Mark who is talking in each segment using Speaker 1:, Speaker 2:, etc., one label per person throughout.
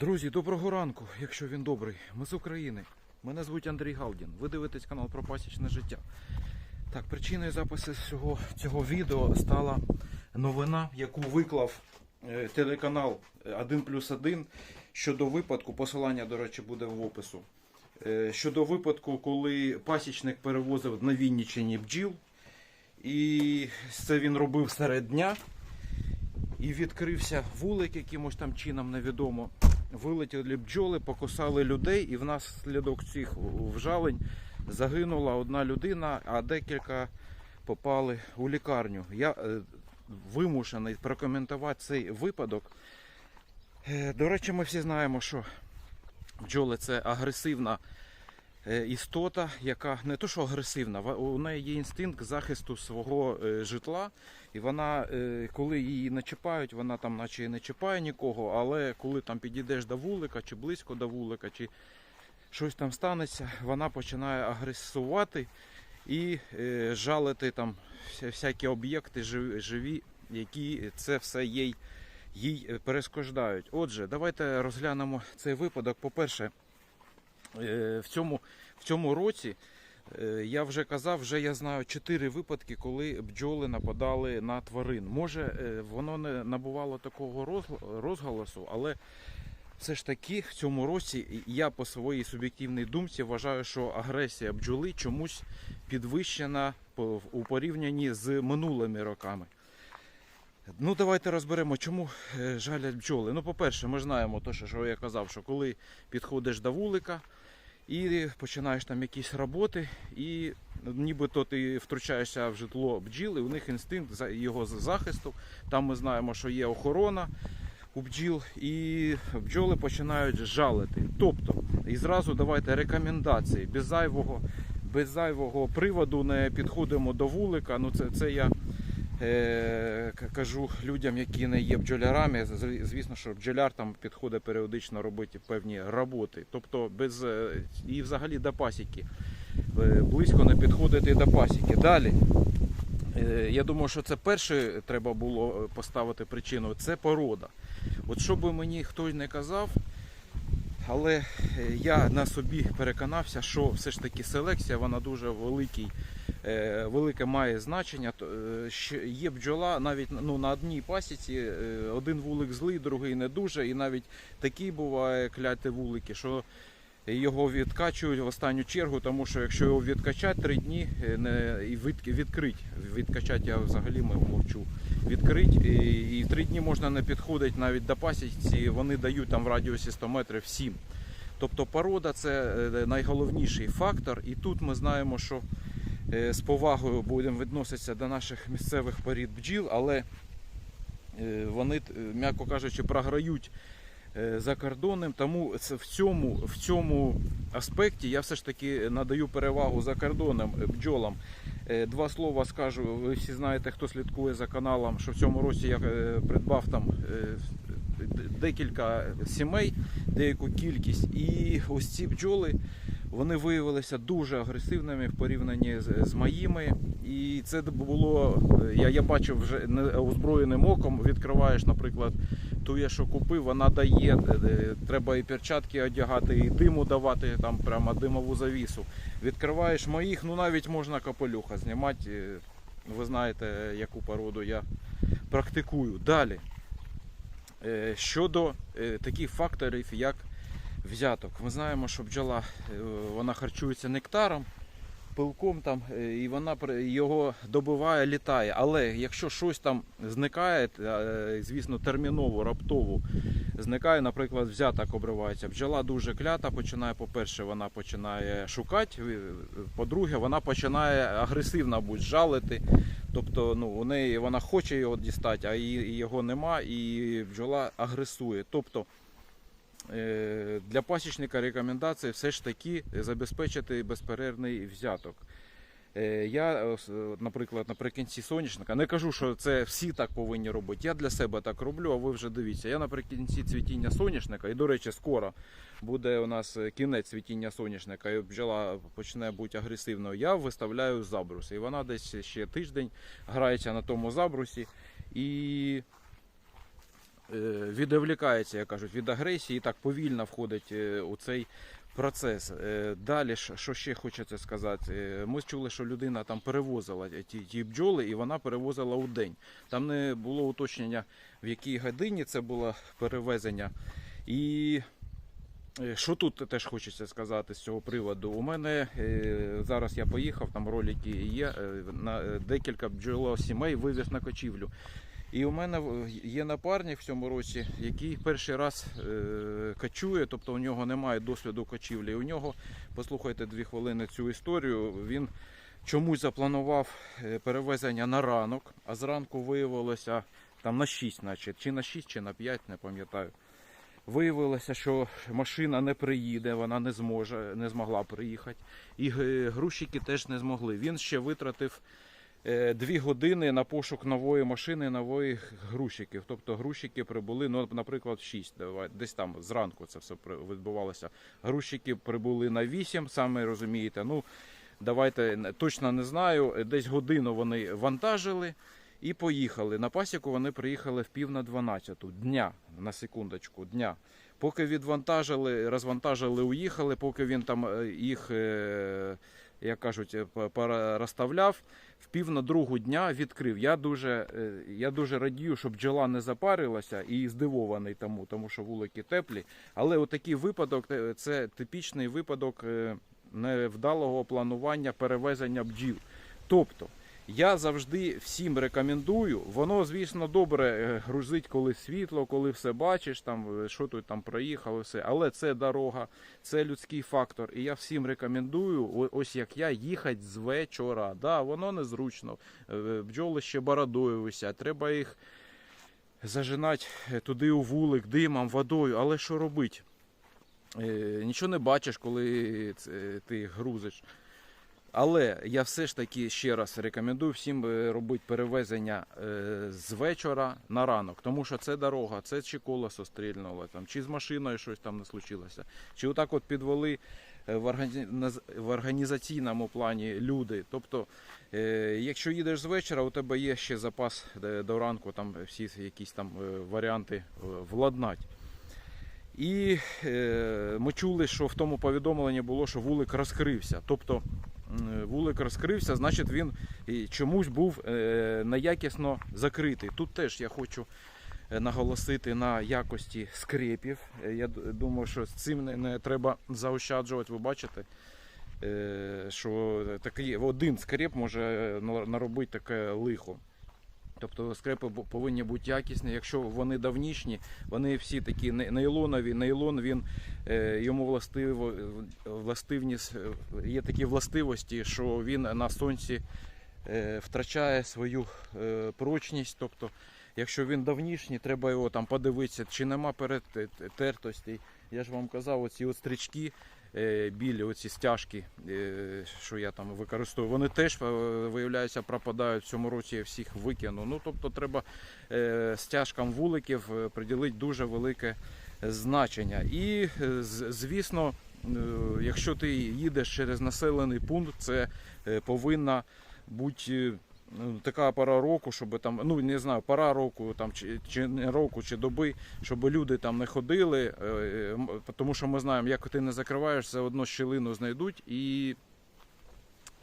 Speaker 1: Друзі, доброго ранку, якщо він добрий. Ми з України. Мене звуть Андрій Галдін. Ви дивитесь канал про пасічне життя. Так, причиною запису цього, цього відео стала новина, яку виклав е, телеканал 1 плюс 1 щодо випадку, посилання, до речі, буде в опису. Е, щодо випадку, коли пасічник перевозив на Вінниччині бджіл, і це він робив серед дня. І відкрився вулик якимось там чином невідомо. Вилетіли бджоли, покусали людей, і внаслідок цих вжалень загинула одна людина, а декілька попали у лікарню. Я е, вимушений прокоментувати цей випадок. Е, До речі, ми всі знаємо, що бджоли це агресивна істота, яка не то, що агресивна, у неї є інстинкт захисту свого е, житла. І вона, е, коли її не чіпають, вона там наче не чіпає нікого, але коли там підійдеш до вулика, чи близько до вулика, чи щось там станеться, вона починає агресувати і е, жалити там всякі об'єкти живі, які це все їй, їй е, перешкоджають. Отже, давайте розглянемо цей випадок. По-перше, е, в цьому, в цьому році Е, Я вже казав, вже я знаю чотири випадки, коли бджоли нападали на тварин. Може, е, воно не набувало такого розголосу, але все ж таки в цьому році я по своїй суб'єктивній думці вважаю, що агресія бджоли чомусь підвищена у порівнянні з минулими роками. Ну, давайте розберемо, чому е, жалять бджоли. Ну, по-перше, ми знаємо те, що я казав, що коли підходиш до вулика, і починаєш там якісь роботи, і нібито ти втручаєшся в житло бджіл, і у них інстинкт його захисту. Там ми знаємо, що є охорона у бджіл, і бджоли починають жалити. Тобто, і зразу давайте рекомендації без зайвого, без зайвого приводу не підходимо до вулика. Ну це, це я кажу людям, які не є бджолярами. Звісно, що бджоляр там підходить періодично робити певні роботи. Тобто без е, і взагалі до пасіки. Е, Близько не підходити до пасіки. Далі. Е, Я думаю, що це перше треба було е, поставити причину. Це порода. От що би мені хтось не казав, але е, я на собі переконався, що все ж таки селекція вона дуже великий, е, велике має значення. Е, Є бджола навіть ну, на одній пасіці, один вулик злий, другий не дуже, і навіть такі буває кляті вулики, що його відкачують в останню чергу, тому що якщо його відкачати три дні е, і від, відкрить, відкачати я взагалі мовчу, відкрить, і, три дні можна не підходити навіть до пасіці, вони дають там в радіусі 100 метрів 7. Тобто порода це е, найголовніший фактор, і тут ми знаємо, що е, з повагою будемо відноситися до наших місцевих порід бджіл, але вони, м'яко кажучи, програють за кордоном. Тому в цьому, в цьому аспекті я все ж таки надаю перевагу за кордоном е, бджолам. Е, Два слова скажу. Ви всі знаєте, хто слідкує за каналом, що в цьому році я е, придбав там е, декілька сімей, деяку кількість. І ось ці бджоли вони виявилися дуже агресивними в порівнянні з, з моїми. І це було, е, я, я бачив вже неозброєним оком. Відкриваєш, наприклад, ту що купив, вона дає, е, е, треба і перчатки одягати, і диму давати, там прямо димову завісу. Відкриваєш моїх, ну навіть можна капелюха знімати. е, Ви знаєте, яку породу я практикую. Далі. Щодо таких факторів, як взяток. Ми знаємо, що бджола вона харчується нектаром, пилком там, е, і вона його добиває, літає. Але якщо щось там зникає, е, звісно, терміново, раптово зникає, наприклад, взяток обривається. Бджола дуже клята, починає, по-перше, вона починає шукати, е, по-друге, вона починає агресивно будь жалити. Тобто ну, у неї вона хоче його дістати, а її- його нема, і бджола агресує. Тобто для пасічника рекомендація все ж таки забезпечити безперервний взяток. Е, Я, е, е, наприклад, наприкінці соняшника, не кажу, що це всі так повинні робити. Я для себе так роблю, а ви вже дивіться. Я наприкінці цвітіння соняшника, і, до речі, скоро буде у нас е, кінець цвітіння соняшника, і бджола почне бути агресивною. Я виставляю забрус. І вона десь ще тиждень грається на тому забрусі. І е, відволікається, як кажуть, від агресії і так повільно входить е, у цей процес. Е, Далі, що ще хочеться сказати, Е, ми чули, що людина там перевозила ті, ті бджоли, і вона перевозила у день. Там не було уточнення, в якій годині це було перевезення. І е, що тут теж хочеться сказати з цього приводу. У мене е, зараз я поїхав, там ролики є. е, на е, декілька бджолосімей вивіз на кочівлю. І у мене є напарник в цьому році, який перший раз е, качує, тобто у нього немає досвіду качівлі. У нього, послухайте дві хвилини цю історію, він чомусь запланував е, перевезення на ранок, а зранку виявилося там на 6, наче, чи на 6, чи на 5, не пам'ятаю. Виявилося, що машина не приїде, вона не зможе, не змогла приїхати. І е, грузчики теж не змогли. Він ще витратив дві години на пошук нової машини, нових грузчиків. Тобто грузчики прибули, ну, наприклад, в 6, давай, десь там зранку це все відбувалося. Грузчики прибули на 8, саме розумієте. Ну, давайте точно не знаю. Десь годину вони вантажили і поїхали. На пасіку вони приїхали в пів на 12 дня, на секундочку, дня. Поки відвантажили, розвантажили, уїхали, поки він там е, їх, е, як кажуть, е, розставляв, в пів на другу дня відкрив. Я дуже, е, я дуже радію, щоб бджола не запарилася і здивований тому, тому що вулики теплі. Але отакий випадок е, це типічний випадок е, невдалого планування перевезення бджіл. Тобто, я завжди всім рекомендую. Воно, звісно, добре е, грузить, коли світло, коли все бачиш, там е, що тут там проїхало, все. Але це дорога, це людський фактор. І я всім рекомендую, ось як я, їхати з вечора. Да, воно незручно. Е, Бджоли ще бородою висять. Треба їх зажинати туди у вулик, димом, водою. Але що робити? Нічого не бачиш, коли ти грузиш. Але я все ж таки ще раз рекомендую всім е, робити перевезення е, з вечора на ранок, тому що це дорога, це чи колесо стрільнуло, чи з машиною щось там не случилося, чи отак от підвели е, в, організаційному плані люди. Тобто, якщо їдеш з вечора, у тебе є ще запас до ранку, там всі якісь там варіанти владнати. І ми чули, що в тому повідомленні було, що вулик розкрився. Тобто вулик розкрився, значить він чомусь був е, неякісно закритий. Тут теж я хочу е, наголосити на якості скрепів. Е, Я думаю, що з цим не, треба заощаджувати. Ви бачите, е, що такий один скреп може е, наробити таке лихо. Тобто скрепи повинні бути якісні. Якщо вони давнішні, вони всі такі нейлонові. Нейлон він е, йому властиво властивність е, є такі властивості, що він на сонці е, втрачає свою прочність. Тобто, якщо він давнішній, треба його там подивитися, чи нема перетертостей. Я ж вам казав, оці от стрічки. Е, Білі оці стяжки, е, що я там використовую, вони теж е, виявляється пропадають в цьому році. Я всіх викину. Ну тобто треба стяжкам вуликів приділити дуже велике значення. І звісно, якщо ти їдеш через населений пункт, це повинна бути. Така пора року, щоб там, ну не знаю, пора року там чи, чи не року, чи доби, щоб люди там не ходили, е, е, тому що ми знаємо, як ти не закриваєш, все одно щілину знайдуть і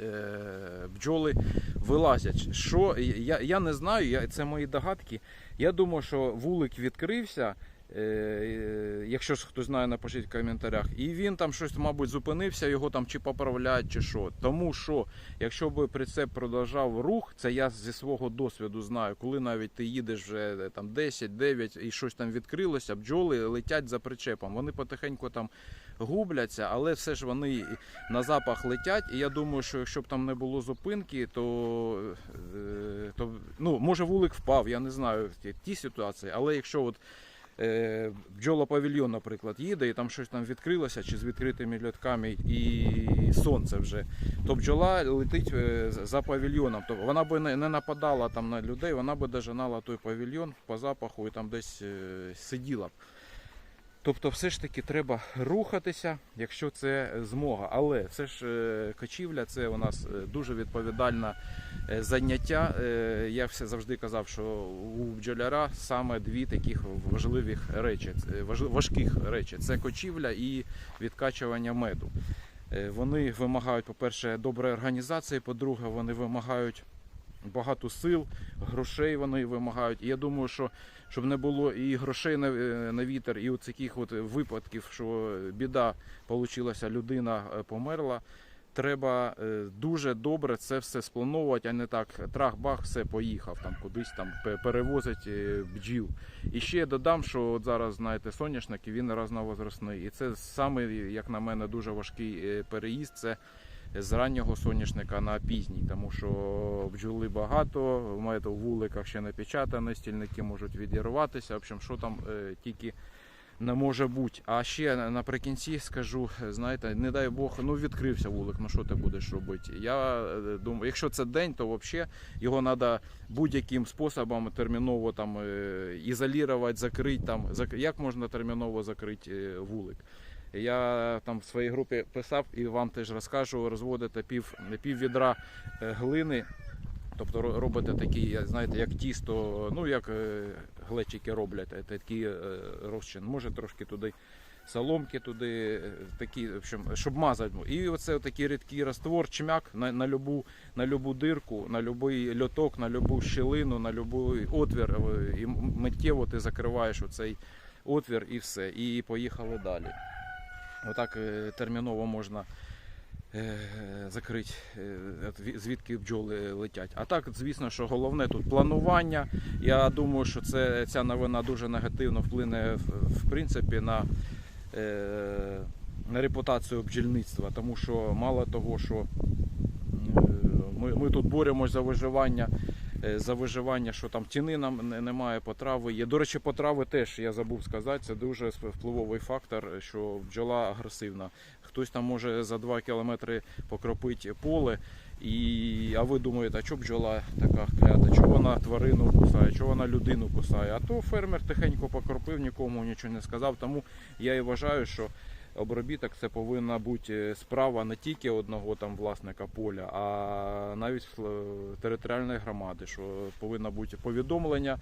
Speaker 1: е, бджоли вилазять. Що я, я не знаю, я, це мої догадки. Я думаю, що вулик відкрився. Е, е, Якщо хтось знає, напишіть в коментарях. І він там щось, мабуть, зупинився, його там чи поправлять, чи що. Тому що, якщо би прицеп продовжав рух, це я зі свого досвіду знаю, коли навіть ти їдеш вже е, там 10-9 і щось там відкрилося, бджоли летять за причепом. Вони потихеньку там губляться, але все ж вони на запах летять. І я думаю, що якщо б там не було зупинки, то, то ну, може вулик впав, я не знаю ті ситуації, але якщо от е, бджола павільйон, наприклад, їде і там щось там відкрилося, чи з відкритими льотками і сонце вже, то бджола летить е, за- павільйоном. Тобто вона б не, не нападала там на людей, вона б дожинала той павільйон по запаху і там десь е, сиділа б. Тобто, все ж таки треба рухатися, якщо це змога. Але все ж е, качівля це у нас е, дуже відповідальне е, заняття. Я все завжди казав, що у бджоляра саме дві таких важливих речі, важких речі: це кочівля і відкачування меду. Вони вимагають, по-перше, доброї організації, по-друге, вони вимагають багато сил, грошей вони вимагають. І я думаю, що щоб не було і грошей на, е, на вітер, і от таких от випадків, що біда получилася, людина е, померла. Треба е, дуже добре це все сплановувати, а не так трах-бах, все поїхав там кудись там пе- перевозить бджіл. І ще додам, що от зараз знаєте, соняшник він разновозрастний. І це саме, як на мене, дуже важкий переїзд. Це з раннього соняшника на пізній, тому що бджоли багато, маєте, у вуликах ще напечатано, стільники можуть відірватися. В общем, що там е, тільки не може бути. А ще наприкінці скажу, знаєте, не дай Бог, ну відкрився вулик, ну що ти будеш робити? Я е, думаю, якщо це день, то взагалі його треба будь-яким способом терміново там е, ізолювати, закрити там. Як можна терміново закрити вулик? Я там в своїй групі писав і вам теж розкажу, розводите пів, пів відра е, глини. Тобто робите такі, знаєте, як тісто, ну як е, глечики роблять, е, такий розчин. Може трошки туди соломки туди, такі, в общем, щоб мазати. І оце такий рідкий раствор, чмяк на, на, любу, на любу дирку, на будь-який льоток, на любу щілину, на будь-який отвір. І миттєво ти закриваєш оцей отвір і все. І поїхали далі. Отак е, терміново можна е, закрити, е, звідки бджоли летять. А так, звісно, що головне тут планування. Я думаю, що це, ця новина дуже негативно вплине в, принципі на, на репутацію бджільництва, тому що мало того, що ми, ми тут боремось за виживання. Е, За виживання, що там ціни нам немає, потрави є. До речі, потрави теж я забув сказати. Це дуже впливовий фактор, що бджола агресивна. Хтось там може за 2 кілометри покропити поле, і, а ви думаєте, а чого бджола така клята, чого вона тварину кусає, чого вона людину кусає. А то фермер тихенько покропив, нікому нічого не сказав. Тому я і вважаю, що обробіток це повинна бути справа не тільки одного там власника поля, а навіть е, територіальної громади, що повинно бути повідомлення.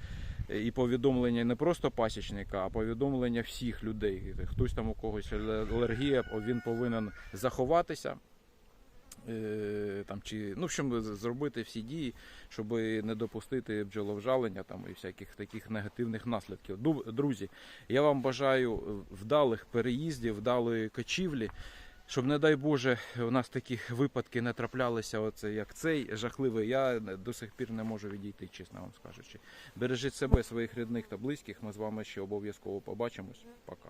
Speaker 1: І повідомлення не просто пасічника, а повідомлення всіх людей. Хтось там у когось алергія, він повинен заховатися. Е, Там, чи, ну, в общем, зробити всі дії, щоб не допустити бджоловжалення там, і всяких таких негативних наслідків. Друзі, я вам бажаю вдалих переїздів, вдалої кочівлі, щоб, не дай Боже, у нас такі випадки не траплялися, оце, як цей жахливий. Я до сих пір не можу відійти, чесно вам скажучи. Бережіть себе, своїх рідних та близьких. Ми з вами ще обов'язково побачимось. Пока.